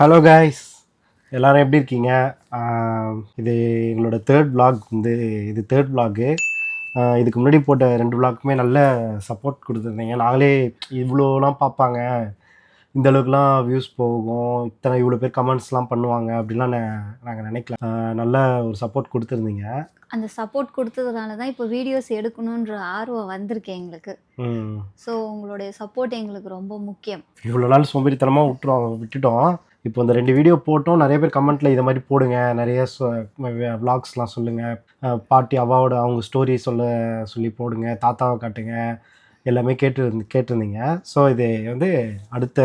Hello guys எல்லாரும் எப்படி இருக்கீங்க? இது எங்களோட தேர்ட் vlog வந்து இது தேர்ட் vlog. இதுக்கு முன்னாடி போட்ட ரெண்டு vlogக்குமே நல்ல சப்போர்ட் கொடுத்துருந்தீங்க. நாங்களே இவ்வளோலாம் பார்ப்பாங்க. இந்த அளவுக்குலாம் வியூஸ் போகும். இத்தனை இவ்வளோ பேர் கமெண்ட்ஸ்லாம் பண்ணுவாங்க அப்படிலாம் நாங்கள் நினைக்கல. நல்ல ஒரு சப்போர்ட் கொடுத்துருந்தீங்க. அந்த சப்போர்ட் கொடுத்ததுனால தான் இப்போ வீடியோஸ் எடுக்கணுன்ற ஆர்வம் வந்திருக்கு எங்களுக்கு. ஸோ உங்களுடைய சப்போர்ட் எங்களுக்கு ரொம்ப முக்கியம். இவ்வளோ நாள் சோம்பேறித்தனமாக விட்டுறோம் விட்டுட்டோம். இப்போ இந்த ரெண்டு வீடியோ போட்டோம் நிறைய பேர் கமெண்ட்டில் இதை மாதிரி போடுங்க. நிறைய விளாக்ஸ்லாம் சொல்லுங்கள் பாட்டி அவாவோட அவங்க ஸ்டோரி சொல்ல சொல்லி போடுங்க. தாத்தாவை காட்டுங்க. எல்லாமே கேட்டு கேட்டிருந்தீங்க. ஸோ இது வந்து அடுத்த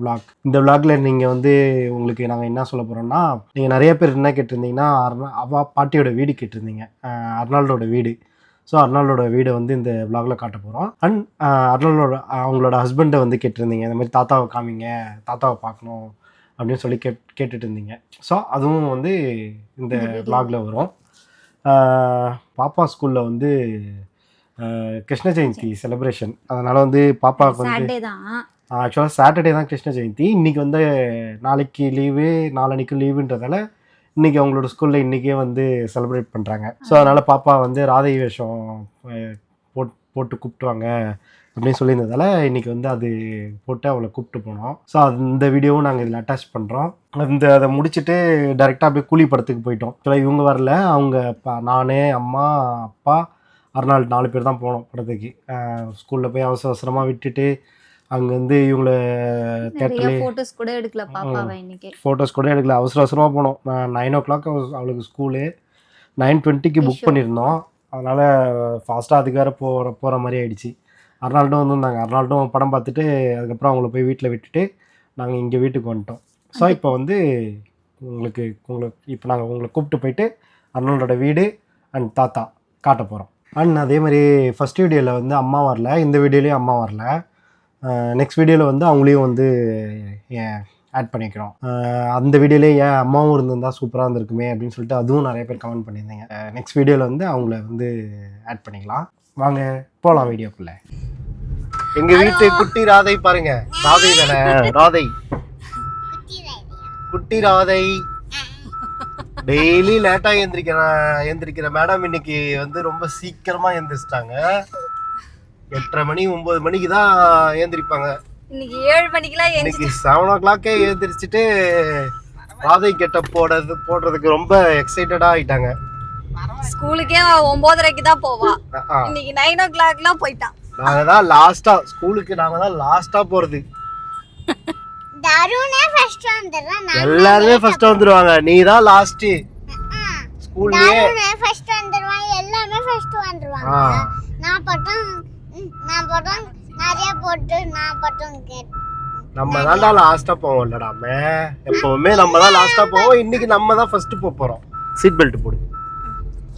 விளாக் இந்த vlogல நீங்கள் வந்து உங்களுக்கு நாங்கள் என்ன சொல்ல போகிறோம்னா நீங்கள் நிறைய பேர் என்ன கேட்டிருந்தீங்கன்னா அர்ணா அவா பாட்டியோட வீடு கேட்டிருந்தீங்க. அர்னால்டோட வீடு. ஸோ அர்னால்டோட வீடை வந்து இந்த விளாகில் காட்ட போகிறோம் அண்ட் அர்னால்டோட அவங்களோட ஹஸ்பண்டை வந்து கேட்டிருந்தீங்க. இந்த மாதிரி தாத்தாவை காமிங்க தாத்தாவை பார்க்கணும். அப்படின்னு சொல்லி கேட் கேட்டுட்டு இருந்தீங்க ஸோ அதுவும் வந்து இந்த vlogல வரும். பாப்பா ஸ்கூலில் வந்து கிருஷ்ண ஜெயந்தி செலிப்ரேஷன் அதனால் வந்து பாப்பாவுக்கு வந்து ஆக்சுவலாக சாட்டர்டே தான் கிருஷ்ண ஜெயந்தி. இன்றைக்கி வந்து நாளைக்கு லீவு நாளன்னைக்கு லீவுன்றதால இன்றைக்கி அவங்களோட ஸ்கூலில் இன்றைக்கே வந்து செலிப்ரேட் பண்ணுறாங்க ஸோ அதனால் பாப்பா வந்து ராதை வேஷம் போட்டு கூப்பிட்டுவாங்க அப்படின்னு சொல்லியிருந்ததால இன்றைக்கி வந்து அது போட்டு அவளை கூப்பிட்டு போனோம். ஸோ அந்த வீடியோவும் நாங்கள் இதில் அட்டாச் பண்ணுறோம் இந்த அதை முடிச்சுட்டு டைரெக்டாக அப்படியே கூலி படத்துக்கு போயிட்டோம். ஆக்சுவலாக இவங்க வரல. அவங்க ப- நானே அம்மா அப்பா அருணாள் நாலு பேர் தான் போனோம் படத்துக்கு. ஸ்கூலில் போய் அவசர அவசரமாக விட்டுட்டு அங்கே வந்து இவங்கள தேட்டர்லேயே ஃபோட்டோஸ் கூட எடுக்கல பாப்பாவை இன்னைக்கு. ஃபோட்டோஸ் கூட எடுக்கல. அவசர அவசரமாக போனோம். நைன் ஓ கிளாக் அவளுக்கு ஸ்கூலு நைன் டுவெண்ட்டிக்கு புக். பண்ணியிருந்தோம். அதனால் ஃபாஸ்ட்டாக அதுக்கு வேறு போகிற போகிற மாதிரி ஆயிடுச்சு. அர்னால்டும் வந்திருந்தாங்க. அர்னால்டும் படம் பார்த்துட்டு அதுக்கப்புறம் அவங்கள போய் வீட்டில் விட்டுட்டு நாங்கள் இங்கே வீட்டுக்கு வந்துட்டோம். ஸோ இப்போ வந்து உங்களுக்கு உங்களுக்கு இப்போ நாங்கள் உங்களை கூப்பிட்டு போயிட்டு அர்னால்டோட வீடு அண்ட் தாத்தா காட்ட போகிறோம் அண்ட் அதே மாதிரி ஃபஸ்ட் வீடியோவில் வந்து அம்மா வரல. இந்த வீடியோலேயும் அம்மா வரல. நெக்ஸ்ட் வீடியோவில் வந்து அவங்களையும் வந்து ஆட் பண்ணிக்கிறோம். அந்த வீடியோலேயே ஏன் அம்மாவும் இருந்திருந்தா சூப்பராக இருந்திருக்குமே அப்படின்னு சொல்லிட்டு அதுவும் நிறைய பேர் கமெண்ட் பண்ணியிருந்தீங்க. நெக்ஸ்ட் வீடியோவில் வந்து அவங்கள வந்து ஆட் பண்ணிக்கலாம். வாங்க போகலாம் வீடியோக்குள்ள. எங்க வீட்டு குட்டி ராதை பாருங்க. ராதை தானே? ராதை. குட்டி ராதை. டெய்லி லேட்டா எந்திரிக்கிற எந்திரிக்கிற மேடம் இன்னைக்கு வந்து ரொம்ப சீக்கிரமா எந்திரிச்சிட்டாங்க. எட்டரை மணி ஒன்பது மணிக்கு தான் ஏந்திரிப்பாங்க இன்னைக்கு ஏழு மணிக்கெல்லாம் இன்னைக்கு செவன் ஓ கிளாக்கே எழுந்திரிச்சிட்டு ராதை கெட்ட போடுறது போடுறதுக்கு ரொம்ப எக்ஸைட்டடா ஆயிட்டாங்க. ஸ்கூலுக்கே ஒன்பதரைக்கு தான் போவா. இன்னைக்கு நைன் ஓ கிளாக்லாம் போயிட்டான் நாங்க தான் லாஸ்டா ஸ்கூலுக்கு நாங்க தான் லாஸ்டா போறது. தருணே ஃபர்ஸ்ட் வந்துடுறான் நான் எல்லாருமே ஃபர்ஸ்ட் வந்துருவாங்க. நீ தான் லாஸ்ட் ஸ்கூல்லயே தருணே ஃபர்ஸ்ட் வந்துடுவான். எல்லாமே ஃபர்ஸ்ட் வந்துருவாங்க. நான் பட்டம் நான் பட்டம் நிறைய போட்டு நான் பட்டம் கேட் நம்ம தான்டா லாஸ்டா போவோம் இல்லடாம எப்பவுமே நம்ம தான் லாஸ்டா போவோம். இன்னைக்கு நம்ம தான் ஃபர்ஸ்ட் போக போறோம். சீட் பெல்ட் போடு.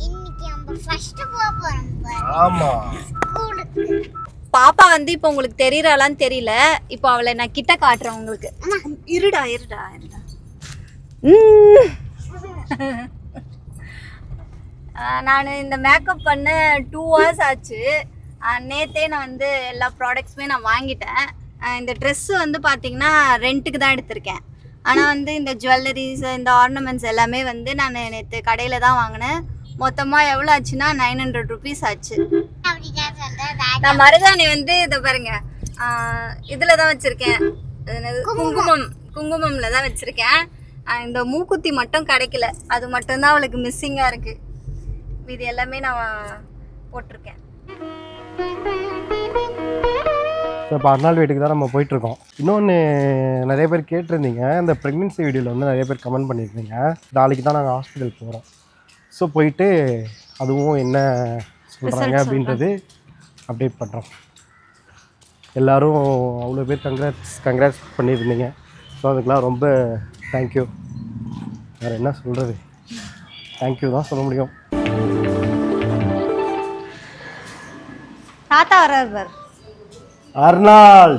இன்னைக்கு நம்ம ஃபர்ஸ்ட் போக போறோம் ஆமா. பாப்பா வந்து இப்போ உங்களுக்கு தெரியறாளான்னு தெரியல. இப்போ அவளை நான் கிட்ட காட்டுறேன் உங்களுக்கு. இருடா இருடா இருடா. நான் இந்த மேக்கப் பண்ண டூ ஹவர்ஸ் ஆச்சு. நேத்தே நான் வந்து எல்லா ப்ராடக்ட்ஸுமே நான் வாங்கிட்டேன். இந்த ட்ரெஸ்ஸு வந்து பார்த்தீங்கன்னா ரெண்ட்டுக்கு தான் எடுத்திருக்கேன். ஆனால் வந்து இந்த ஜுவல்லரிஸ் இந்த ஆர்னமெண்ட்ஸ் எல்லாமே வந்து நான் நேற்று கடையில் தான் வாங்கினேன். மொத்தமாக எவ்வளோ ஆச்சுன்னா நைன் ஹண்ட்ரட் ருபீஸ் ஆச்சு. நான் மருதாணி வந்து இதை பாருங்க. இதுல தான் வச்சிருக்கேன்? குங்குமம். குங்குமம்ல தான் வச்சிருக்கேன். இந்த மூக்குத்தி மட்டும் கிடைக்கல. அது மட்டும்தான் அவளுக்கு மிஸ்ஸிங்கா இருக்கு. இது எல்லாமே நான் போட்டிருக்கேன். இப்போ அருணாள் வீட்டுக்கு தான் நம்ம போயிட்டு இருக்கோம் இன்னொன்று நிறைய பேர் கேட்டிருந்தீங்க. இந்த ப்ரெக்னென்சி வீடியோவில் வந்து நிறைய பேர் கமெண்ட் பண்ணியிருந்தீங்க. நாளைக்கு தான் நாங்கள் ஹாஸ்பிட்டல் போகிறோம் ஸோ போயிட்டு அதுவும் என்ன சொல்கிறாங்க அப்படின்றது அப்டேட் பண்ணுறோம் எல்லாரும் அவ்வளோ பேர் கங்க்ராட்ஸ் கங்க்ராட்ஸ் பண்ணியிருந்தீங்க. ஸோ அதுக்கெலாம் ரொம்ப தேங்க்யூ வேறு என்ன சொல்கிறது தேங்க்யூ தான் சொல்ல முடியும். வர்றார் பார் அர்னால்.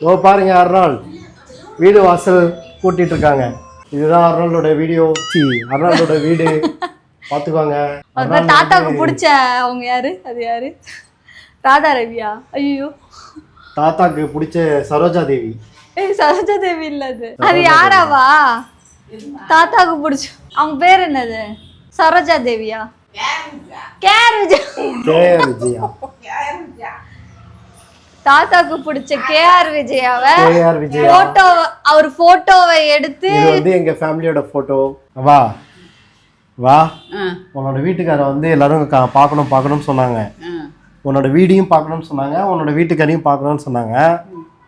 ஓ பாருங்க அர்னால். வீடு வாசல் கூட்டிட்டு இருக்காங்க இதுதான் அர்னால்டோட வீடியோ. சி அர்னால்டோட வீடு. பார்த்துக்கோங்க அப்புறம் தாத்தாவுக்கு பிடிச்ச அவங்க யாரு? அது யாரு? ராதா ரவியா? ஐயோ தாத்தாக்கு பிடிச்ச சரோஜா தேவி. ஏய் சரோஜா தேவி இல்ல அது. அது யாராவா? தாத்தாக்கு பிடிச்ச. அவங்க பேர் என்னது? சரோஜா தேவியா? கேர் விஜய் தாத்தாக்கு பிடிச்ச K R விஜயாவை. K R Vijaya. Photo அவர் போட்டோவை எடுத்து இது வந்து எங்க ஃபேமிலியோட போட்டோ. வா. வா. உன்னோட வீட்டுக்கார வந்து எல்லாரும் கா- பார்க்கணும் பார்க்கணும்னு சொன்னாங்க. உன்னோட வீடையும் பார்க்கணும்னு சொன்னாங்க. உன்னோட வீட்டுக்காரையும் பார்க்கணும்னு சொன்னாங்க.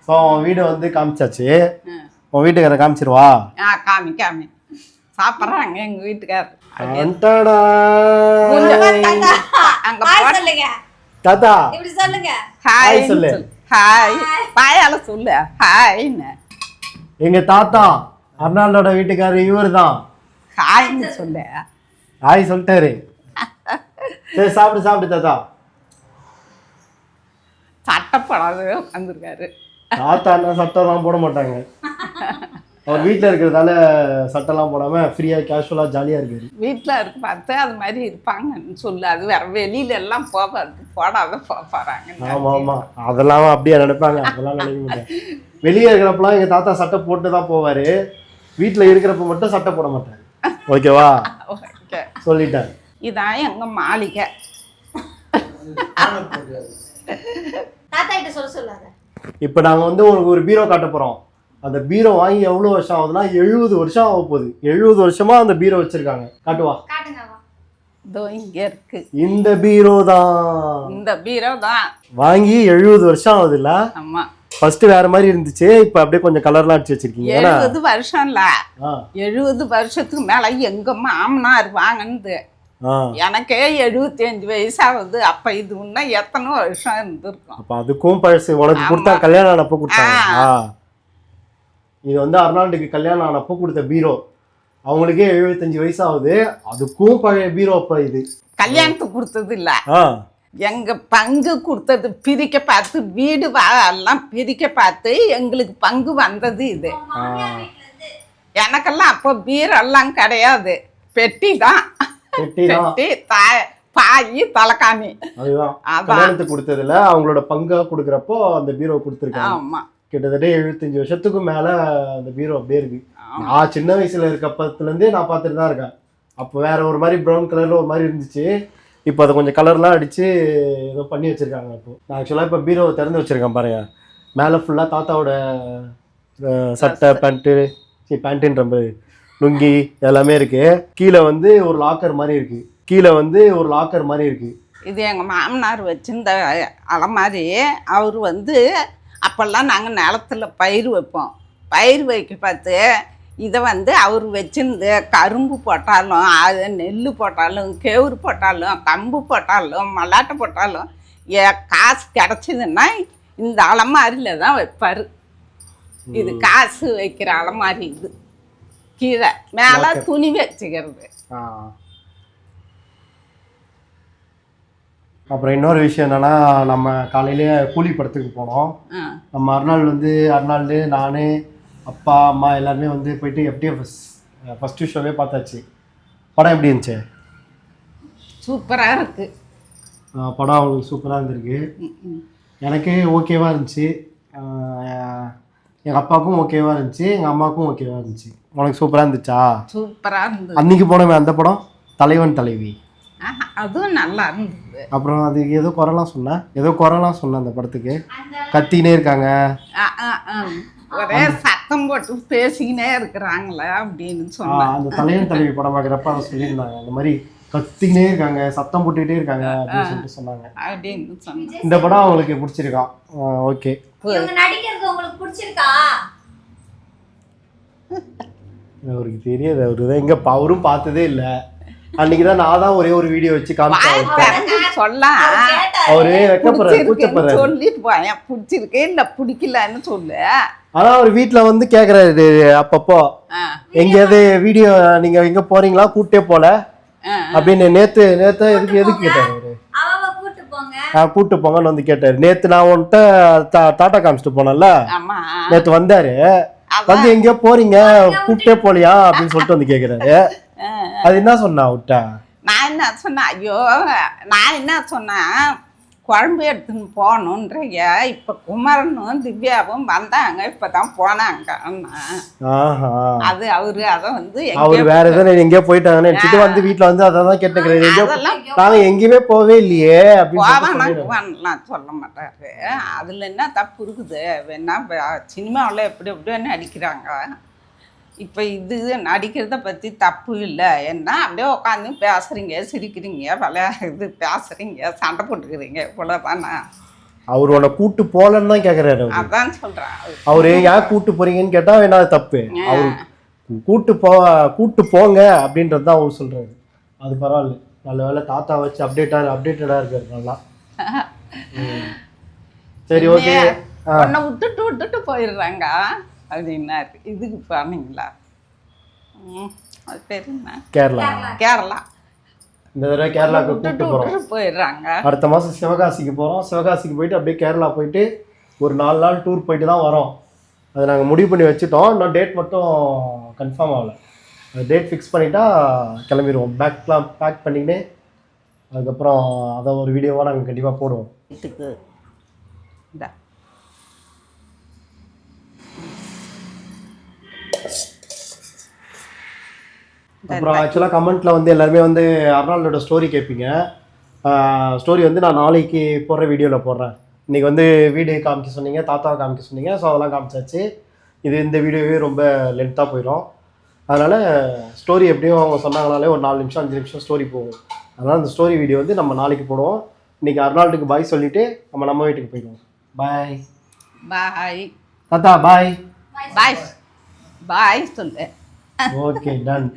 ஸோ உன் வீடை வந்து காமிச்சாச்சு. உன் வீட்டுக்காரை காமிச்சிருவா ஆ காமி காமி. சாப்பிட்றாங்க எங்க வீட்டுக்காரர் அண்டடா. அங்க ஹாய் சொல்லுங்க. தாத்தா. இப்படி சொல்லுங்க. ஹாய் சொல்லு. ஹாய். வாயால சொல்லு. ஹாய்ன்னு. எங்க தாத்தா அர்னால்டோட வீட்டுக்காரர் இவர் தான் ஹாய்ன்னு சொல்லு. ஹாய் சொல்லிட்டாரு. சரி சாப்பிடு சாப்பிடு தாத்தா. சட்டப்படாதவே உட்காந்துருக்காரு. தாத்தா என்ன சட்டம்லாம் போட மாட்டாங்க. அவர் வீட்டில் இருக்கிறதால சட்டம்லாம் போடாம ஃப்ரீயாக கேஷுவலாக ஜாலியாக இருக்காரு. வீட்டில் இருக்கு பார்த்து அது மாதிரி இருப்பாங்கன்னு சொல்லு. அது வேற வெளியில எல்லாம் போகாது. போடாத போறாங்க. ஆமாம் ஆமாம் அதெல்லாம் அப்படியே நினைப்பாங்க. அதெல்லாம் நினைக்க மாட்டேன் வெளியே இருக்கிறப்பலாம் எங்கள் தாத்தா சட்டை போட்டு தான் போவார். வீட்டில் இருக்கிறப்ப மட்டும் சட்டை போட மாட்டார். ஓகேவா? ஓகே. சொல்லிட்டேன் இதான் எங்க மாளிகை. தாத்தா கிட்ட சொல்ல சொல்லாத. இப்போ நாங்கள் வந்து உங்களுக்கு ஒரு பீரோ காட்ட போகிறோம் அந்த பீரோ வாங்கி எவ்வளோ வருஷம் ஆகுதுன்னா எழுபது வருஷம் ஆக போகுது. எழுபது வருஷமா அந்த பீரோ வச்சிருக்காங்க. காட்டுவா காட்டுங்க வா. இதோ இங்க இருக்கு. இந்த பீரோ தான். இந்த பீரோ தான். வாங்கி எழுபது வருஷம் ஆகுதுல்ல? ஆமா. ஃபர்ஸ்ட் வேற மாதிரி இருந்துச்சு. இப்போ அப்படியே கொஞ்சம் கலர்லாம் அடிச்சு வச்சிருக்கீங்க. ஏன்னா? எழுபது வருஷம் இல்ல எழுபது வருஷத்துக்கு மேல எங்க மாமனார் வாங்கினது. எனக்கே எழுபத்தி அஞ்சு வயசாகுது. அப்ப இது இன்னும் எத்தனை வருஷம் இருந்திருக்கும். அப்போ அதுக்கும் பழசு. உனக்கு கொடுத்தா கல்யாணம் ஆனப்போ கொடுத்தாங்க. ஆ. இது வந்து அர்னால்டுக்கு கல்யாணம் ஆனப்போ கொடுத்த பீரோ. அவங்களுக்கே எழுபத்தஞ்சு வயசு ஆகுது அதுக்கும் பழைய பீரோ அப்போ இது. கல்யாணத்துக்கு கொடுத்தது இல்ல. எங்க பங்கு கொடுத்தது பிரிக்க பார்த்து வீடு எல்லாம் பிரிக்க பார்த்து எங்களுக்கு பங்கு வந்தது இது. எனக்கெல்லாம் அப்போ பீரெல்லாம் கிடையாது. பெட்டி தான். பெட்டி தாய் பாய் தலைக்காணி அதுதான். கொடுத்ததுல அவங்களோட பங்கா கொடுக்குறப்போ அந்த பீரோ கொடுத்துருக்காங்க. ஆமா. கிட்டத்தட்ட எழுபத்தஞ்சு வருஷத்துக்கு மேல அந்த பீரோ அப்படியே இருக்கு. நான் சின்ன வயசுல இருக்கப்பத்துல இருந்தே நான் பார்த்துட்டு தான் இருக்கேன். அப்போ வேற ஒரு மாதிரி ப்ரௌன் கலர்ல ஒரு மாதிரி இருந்துச்சு. இப்போ அதை கொஞ்சம் கலர்லாம் அடிச்சு ஏதோ பண்ணி வச்சிருக்காங்க இப்போ. நான் ஆக்சுவலாக இப்போ பீரோவை திறந்து வச்சிருக்கேன் பாருங்க. மேலே ஃபுல்லாக தாத்தாவோட சட்டை பேண்ட்டு சரி பேண்ட்டுன்ற மாதிரி லுங்கி எல்லாமே இருக்கு. கீழே வந்து ஒரு லாக்கர் மாதிரி இருக்கு. கீழே வந்து ஒரு லாக்கர் மாதிரி இருக்கு. இது எங்கள் மாமனார் வச்சிருந்த அலமாரி. அவர் வந்து அப்போல்லாம் நாங்கள் நிலத்துல பயிர் வைப்போம். பயிர் வைக்க பார்த்து இதை வந்து அவர் வச்சிருந்த கரும்பு போட்டாலும் அது நெல் போட்டாலும் கேவுரு போட்டாலும் கம்பு போட்டாலும் மல்லாட்டை போட்டாலும் ஏ காசு கிடச்சிதுன்னா இந்த அலமாரியில் தான் வைப்பார். இது காசு வைக்கிற அலமாரி இது. கீழே மேலே துணி வச்சுக்கிறது ஆ. அப்புறம் இன்னொரு விஷயம் என்னன்னா நம்ம காலையிலேயே கூலி படத்துக்கு போனோம் நம்ம அர்னால்டு வந்து அர்னால்டு நான் அப்பா அம்மா எல்லாருமே வந்து போயிட்டு எஃப்டிஎஃப்எஸ் ஃபஸ்ட்டு ஷோவே பார்த்தாச்சு. படம் எப்படி இருந்துச்சு? சூப்பராக இருக்குது ஆ, படம் அவங்களுக்கு சூப்பராக இருந்திருக்கு. எனக்கு ஓகேவாக இருந்துச்சு. எங்கள் அப்பாவுக்கும் ஓகேவாக இருந்துச்சு எங்கள் அம்மாவுக்கும் ஓகேவாக இருந்துச்சு. உனக்கு சூப்பராக இருந்துச்சா? சூப்பராக இருந்தது. அன்னைக்கு போனோமே அந்த படம்? தலைவன் தலைவி. அதுவும் நல்லா இருந்தது. அப்புறம் அது ஏதோ குறைலாம் சொன்னேன் ஏதோ குறைலாம் சொன்னேன் அந்த படத்துக்கு. கத்தினே இருக்காங்க. ஒரே சத்தம் போட்டு பேசிக்கினே இருக்கிறாங்களே அப்படின்னு சொன்னேன் அந்த தலைவன் தலைவி படம் பார்க்குறப்ப அதை சொல்லியிருந்தாங்க. அந்த மாதிரி கத்தினே இருக்காங்க சத்தம் போட்டுக்கிட்டே இருக்காங்க அப்படின்னு சொல்லிட்டு சொன்னாங்க. அப்படின்னு சொன்னேன் இந்த படம் அவங்களுக்கு பிடிச்சிருக்கான் ஓகே. நடிக்கிறது உங்களுக்கு பிடிச்சிருக்கா? அவருக்கு தெரியாது அவரு தான் எங்க அவரும் பார்த்ததே இல்லை. அன்னைக்கு தான் நான் தான் ஒரே ஒரு வீடியோ வச்சு காமிச்சேன் வாய் அவர்கிட்ட. திறந்து சொல்ல. அவரு வெக்கப்படுறாரு பிடிச்சிருக்குன்னு கூச்சப்படுறாரு. சொல்லிட்டு போயேன். பிடிச்சிருக்கு இல்ல பிடிக்கலன்னு சொல்லு. ஆனா அவர் வீட்ல வந்து கேக்குறாரு அப்பப்போ. எங்கேயாவது வீடியோ நீங்க எங்க போறீங்களா? கூட்டே போல. அப்படின்னு நேத்து நேத்து எதுக்கு எதுக்கு கேட்டாரு அவரு? அவ கூட்டு போங்க. ஆ, கூட்டு போங்கன்னு வந்து கேட்டாரு. நேத்து நான் உன்கிட்ட டா- டாடா காமிச்சிட்டு போனேன்ல. நேத்து வந்தாரு. வந்து எங்கேயோ போறீங்க கூப்பிட்டே போலியா? அப்படின்னு சொல்லிட்டு வந்து கேக்குறாரு. அது என்ன சொன்னா விட்டா நான் என்ன சொன்னேன் ஐயோ நான் என்ன சொன்னேன் குழம்பு எடுத்துன்னு போகணுன்றீங்க இப்போ குமரனும் திவ்யாவும் வந்தாங்க இப்போ தான் போனாங்க அது அவரு அதை வந்து அவர் வேற எதாவது எங்கேயோ போயிட்டாங்கன்னு நினைச்சிட்டு வந்து வீட்ல வந்து அதை தான் கேட்டுக்கிறேன் எங்கேயோ அதெல்லாம் நாங்க எங்கேயுமே போவே இல்லையே அப்படின்னு சொல்ல மாட்டாரு அதில் என்ன தப்பு இருக்குது வேணா சினிமாவில் எப்படி எப்படியோ நடிக்கிறாங்க இப்போ இது நடிக்கிறத பற்றி தப்பு இல்லை. என்ன அப்படியே உட்காந்து பேசுகிறீங்க சிரிக்கிறீங்க விளையா இது பேசுகிறீங்க சண்டை போட்டுக்கிறீங்க இவ்வளோதானே அவர் உன்னை கூட்டு போலன்னு தான் கேக்குறாரு அவரு. அதான் சொல்கிறேன் அவரு ஏன் கூட்டு போறீங்கன்னு கேட்டா என்ன தப்பு? அவரு கூட்டு போ கூட்டு போங்க அப்படின்றது தான் அவர் சொல்றாரு. அது பரவாயில்ல. நல்ல வேளை தாத்தா வச்சு அப்டேட்டா அப்டேட்டடா இருக்காரு நல்லா. சரி ஓகே விட்டுட்டு விட்டுட்டு போயிடுறாங்க. அப்படின்னாரு இதுக்கு போனீங்களா அது பேர் என்ன? கேரளா. கேரளா. இந்த தடவை கேரளாவுக்கு போறோம். விட்டுட்டு போயிடுறாங்க. அடுத்த மாசம் சிவகாசிக்கு போறோம். சிவகாசிக்கு போயிட்டு அப்படியே கேரளா போயிட்டு ஒரு நாலு நாள் டூர் போயிட்டு தான் வரோம். அது நாங்கள் முடிவு பண்ணி வச்சுட்டோம். இன்னும் டேட் மட்டும் கன்ஃபார்ம் ஆகல. டேட் ஃபிக்ஸ் பண்ணிட்டா கிளம்பிடுவோம். பேக்லாம் பேக் பண்ணிக்கிட்டு அதுக்கப்புறம் அதை ஒரு வீடியோவாக நாங்கள் கண்டிப்பாக போடுவோம். அப்புறம் ஆக்சுவலாக கமெண்ட்டில் வந்து எல்லாருமே வந்து அர்னால்டோட ஸ்டோரி கேட்பீங்க ஸ்டோரி வந்து நான் நாளைக்கு போடுற வீடியோவில் போடுறேன். இன்றைக்கி வந்து வீடு காமிக்க சொன்னீங்க தாத்தாவை காமிக்க சொன்னீங்க ஸோ அதெல்லாம் காமிச்சாச்சு. இது இந்த வீடியோவே ரொம்ப லென்த்தாக போயிடும் அதனால் ஸ்டோரி எப்படியும் அவங்க சொன்னாங்கனாலே ஒரு நாலு நிமிஷம் அஞ்சு நிமிஷம் ஸ்டோரி போகும். அதனால் அந்த ஸ்டோரி வீடியோ வந்து நம்ம நாளைக்கு போடுவோம். இன்றைக்கி அர்னால்டுக்கு பாய் சொல்லிவிட்டு நம்ம நம்ம வீட்டுக்கு போயிடுவோம். பாய் பாய் தாத்தா பாய் பாய் பாய் சொல்லு ஓகே டன்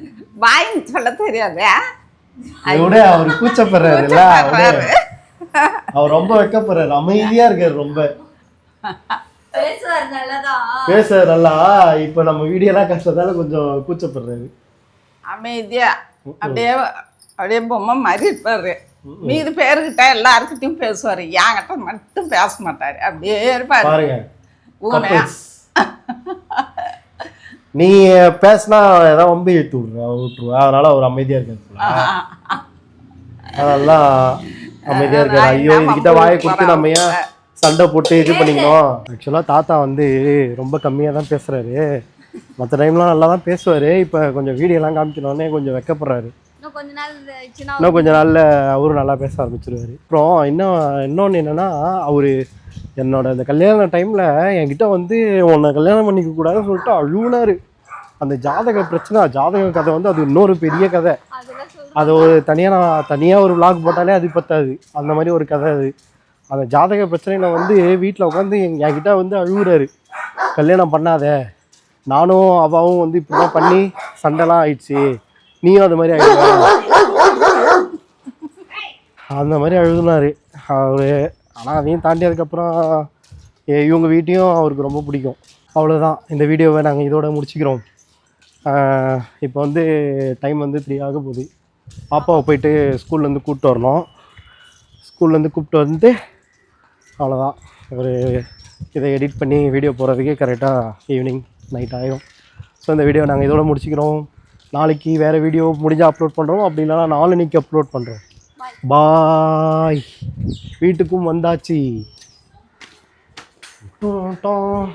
பாய்ன்னு சொல்ல தெரியாது. விட அவர் கூச்சப்படுறாருல்ல அவரு. அவர் ரொம்ப வெக்கப்படுறாரு அமைதியா இருக்காரு ரொம்ப. பேசுவார் நல்லா. இப்ப நம்ம வீடியோலாம் கஷ்டத்தால கொஞ்சம் கூச்சப்படுறாரு. அமைதியா. அப்படியே அப்படியே பொம்மை மாதிரி இருப்பாரு. மீதி பேருக்கிட்ட எல்லாருக்கிட்டையும் பேசுவார். என்கிட்ட மட்டும் பேச மாட்டாரு. அப்படியே இருப்பாரு. பாருங்க. நீ பேசினா ஏதாவது வம்பு இழுத்து விட்ருவா விட்டுருவா. அதனால அவர் அமைதியா இருக்காரு. அதெல்லாம் அமைதியா இருக்காரு ஐயோ இதுகிட்ட வாயை கொடுத்து நம்ம ஏன் சண்டை போட்டு இது பண்ணிக்கணும்? ஆக்சுவலாக தாத்தா வந்து ரொம்ப கம்மியாக தான் பேசுறாரு. மற்ற டைம்லாம் நல்லா தான் பேசுவார். இப்போ கொஞ்சம் வீடியோலாம் காமிக்கணுன்னே கொஞ்சம் வெக்கப்படுறாரு. இன்னும் கொஞ்ச நாள் இன்னும் கொஞ்ச நாளில் அவரும் நல்லா பேச ஆரம்பிச்சிருவாரு. அப்புறம் இன்னும் இன்னொன்று என்னென்னா அவர் என்னோட இந்த கல்யாண டைமில் என்கிட்ட வந்து உன்னை கல்யாணம் பண்ணிக்க கூடாதுன்னு சொல்லிட்டு அழுவுனாரு. அந்த ஜாதக பிரச்சனை ஜாதக கதை வந்து அது இன்னொரு பெரிய கதை. அது ஒரு தனியாக நான் தனியாக ஒரு vlog போட்டாலே அது பத்தாது. அந்த மாதிரி ஒரு கதை அது. அந்த ஜாதக பிரச்சனையில் வந்து வீட்டில் உட்காந்து என்கிட்ட வந்து அழுகுறாரு கல்யாணம் பண்ணாத. நானும் அவாவும் வந்து இப்படி தான் பண்ணி சண்டைலாம் ஆயிடுச்சு. நீயும் அது மாதிரி அந்த மாதிரி அழுதுனாரு அவரு ஆனால் அதையும் தாண்டி அதுக்கப்புறம் இவங்க வீட்டையும் அவருக்கு ரொம்ப பிடிக்கும். அவ்வளோதான் இந்த வீடியோவை நாங்கள் இதோட முடிச்சுக்கிறோம். இப்போ வந்து டைம் வந்து த்ரீ ஆக போகுது. பாப்பாவை போயிட்டு ஸ்கூல்லேருந்து கூப்பிட்டு வரணும். ஸ்கூல்லேருந்து கூப்பிட்டு வந்து அவ்வளோதான் ஒரு இதை எடிட் பண்ணி வீடியோ போடுறதுக்கே கரெக்டாக ஈவினிங் நைட் ஆகிடும் ஸோ இந்த வீடியோ நாங்கள் இதோட முடிச்சுக்கிறோம். நாளைக்கு வேறு வீடியோ முடிஞ்சால் அப்லோட் பண்ணுறோம் அப்படி இல்லைனா நாளன்னைக்கு அப்லோட் பண்ணுறோம் பாய் வீட்டுக்கும் வந்தாச்சு. டும்,